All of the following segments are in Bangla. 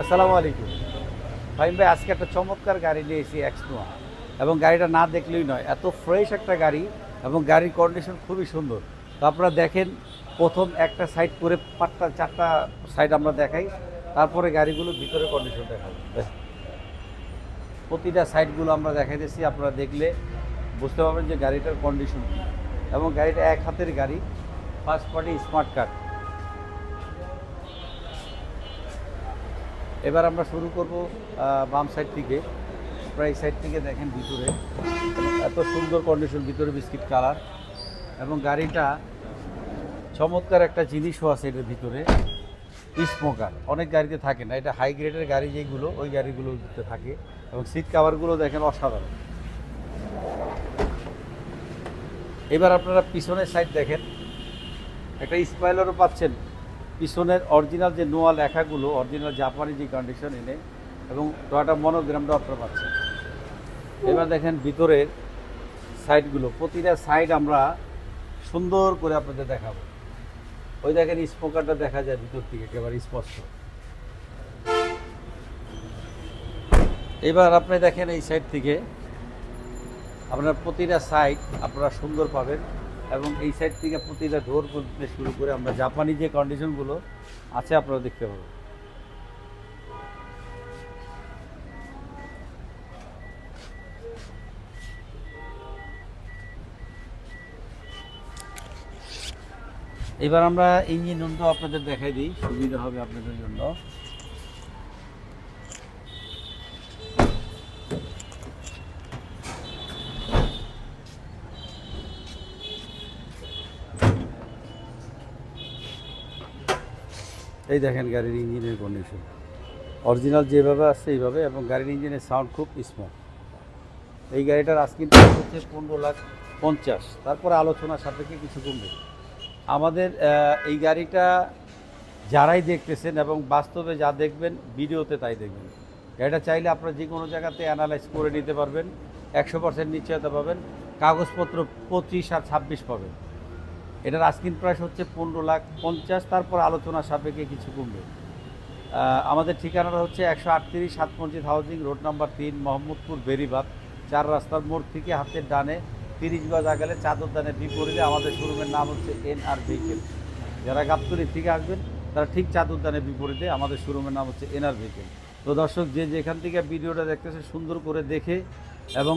আসসালামু আলাইকুম। ফাহিম ভাই আজকে একটা চমৎকার গাড়ি নিয়ে এসেছি এক্সনোয়া এবং গাড়িটা না দেখলেই নয় এত ফ্রেশ একটা গাড়ি এবং গাড়ির কন্ডিশন খুবই সুন্দর। তো আপনারা দেখেন প্রথম একটা সাইড করে পাঁচটা চারটা সাইড আমরা দেখাই তারপরে গাড়িগুলো ভিতরে কন্ডিশন দেখাবো। দেখেন। প্রতিটা সাইডগুলো আমরা দেখাইতেছি আপনারা দেখলে বুঝতে পারবেন যে গাড়িটার কন্ডিশন এবং গাড়িটা এক হাতের গাড়ি ফার্স্ট পার্টি স্মার্ট কার্ড এবার আমরা শুরু করব বাম সাইড থেকে। প্রায় সাইড থেকে দেখেন ভিতরে। এত সুন্দর কন্ডিশন ভিতরে বিস্কিট কালার এবং গাড়িটা চমৎকার একটা জিনিসও আছে এটার ভিতরে। স্মোকার অনেক গাড়িতে থাকে না। এটা হাই গ্রেডের গাড়ি যেগুলো, ওই গাড়িগুলোতে থাকে। এবং সিট কাভারগুলো দেখেন অসাধারণ। এবার আপনারা পিছনের সাইড দেখেন। একটা স্পাইলারও পাচ্ছেন। পিছনের অরিজিনাল যে নোয়া লেখাগুলো অরিজিনাল জাপানি যে কন্ডিশন এনে এবং টয়টা মনোগ্রামটা আপনারা পাচ্ছেন। এবার দেখেন ভিতরের সাইডগুলো প্রতিটা সাইড আমরা সুন্দর করে আপনাদের দেখাবো। ওই দেখেন স্পোকারটা দেখা যায় ভিতর থেকে একেবারে স্পষ্ট। এবার আপনি দেখেন এই সাইড থেকে আপনার প্রতিটা সাইড আপনারা সুন্দর পাবেন। এবং এই সাইড থেকে প্রতিটা ডোর শুরু করে আমরা জাপানি যে কন্ডিশনগুলো আছে আপনারা দেখতে পাবেন। এবার আমরা ইঞ্জিন রুমটাও আপনাদের দেখাই দিই, সুবিধা হবে আপনাদের জন্য। এই দেখেন গাড়ির ইঞ্জিনের কন্ডিশন অরিজিনাল যেভাবে আসছে এইভাবে এবং গাড়ির ইঞ্জিনের সাউন্ড খুব স্মুথ এই গাড়িটার আজকিন প্রাইস হচ্ছে পনেরো লাখ পঞ্চাশ। তারপরে আলোচনা সাপেক্ষে কিছু কমবে। আমাদের এই গাড়িটা যারাই দেখতেছেন এবং বাস্তবে যা দেখবেন, ভিডিওতে তাই দেখবেন। গাড়িটা চাইলে আপনারা যে কোনো জায়গাতে অ্যানালাইজ করে নিতে পারবেন। একশো পার্সেন্ট নিশ্চয়তা পাবেন। কাগজপত্র পঁচিশ আর ছাব্বিশ পাবেন। এটার আস্কিন প্রাইস হচ্ছে পনেরো লাখ পঞ্চাশ, তারপর আলোচনা সাপেক্ষে কিছু কমবে। আমাদের ঠিকানাটা হচ্ছে একশো আটত্রিশ সাত হাউজিং রোড নাম্বার তিন, মোহাম্মদপুর বেরিবাদ চার রাস্তার মোড় থেকে হাতের ডানে তিরিশ গজ আগালে চাদর দানের বিপরীতে আমাদের শোরুমের নাম হচ্ছে এন আর ভেহিকেল যারা গাবতলি থেকে আসবেন, তারা ঠিক চাদর দানের বিপরীতে আমাদের শোরুমের নাম হচ্ছে এন আর ভেহিকেল তো দর্শক, যে যেখান থেকে ভিডিওটা দেখতেছে, সুন্দর করে দেখে এবং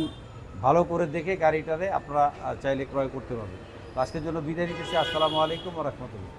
ভালো করে দেখে গাড়িটারে আপনারা চাইলে ক্রয় করতে পারবেন। আজকের জন্য বিদায় নিতেছি। আসসালামু আলাইকুম রহমতুল্লাহ।